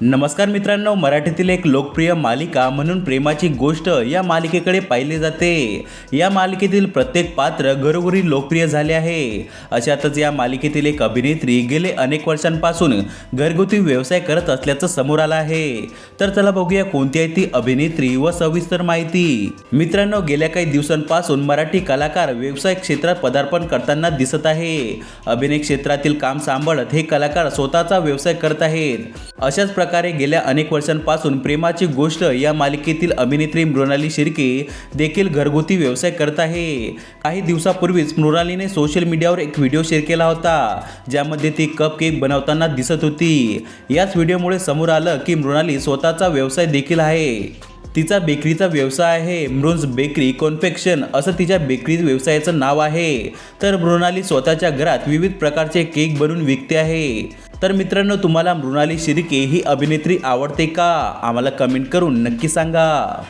नमस्कार मित्रांनो मराठीतील एक लोकप्रिय मालिका म्हणून प्रेमाची गोष्ट या मालिकेकडे पाहिले जाते. या मालिकेतील प्रत्येक पात्र घरोघरी लोकप्रिय झाले आहे. अशातच या मालिकेतील एक अभिनेत्री गेले अनेक वर्षांपासून घरगुती व्यवसाय करत असल्याचं समोर आलं आहे. तर चला बघूया कोणती आहे ती अभिनेत्री व सविस्तर माहिती. मित्रांनो गेल्या काही दिवसांपासून मराठी कलाकार व्यवसाय क्षेत्रात पदार्पण करताना दिसत आहे. अभिनय क्षेत्रातील काम सांभाळत हे कलाकार स्वतःचा व्यवसाय करत आहेत. अशाच प्रकारे गेल्या अनेक वर्षांपासून प्रेमाची गोष्ट या मालिकेतील अभिनेत्री मृणाली शिर्के देखील घरगुती व्यवसाय करत आहे. काही दिवसापूर्वीच मृणालीने सोशल मीडियावर एक व्हिडिओ शेअर केला होता ज्यामध्ये ती कप केक बनवताना दिसत होती. याच व्हिडिओमुळे समोर आलं की मृणाली स्वतःचा व्यवसाय देखील आहे. तिचा बेकरीचा व्यवसाय आहे मृन्स बेकरी कॉन्फेक्शन असं तिच्या बेकरी व्यवसायाचं नाव आहे. तर मृणाली स्वतःच्या घरात विविध प्रकारचे केक बनवून विकते आहे. तर मित्रांनो तुम्हाला मृणाली शिर्के ही अभिनेत्री आवडते का? आम्हाला कमेंट करून नक्की सांगा.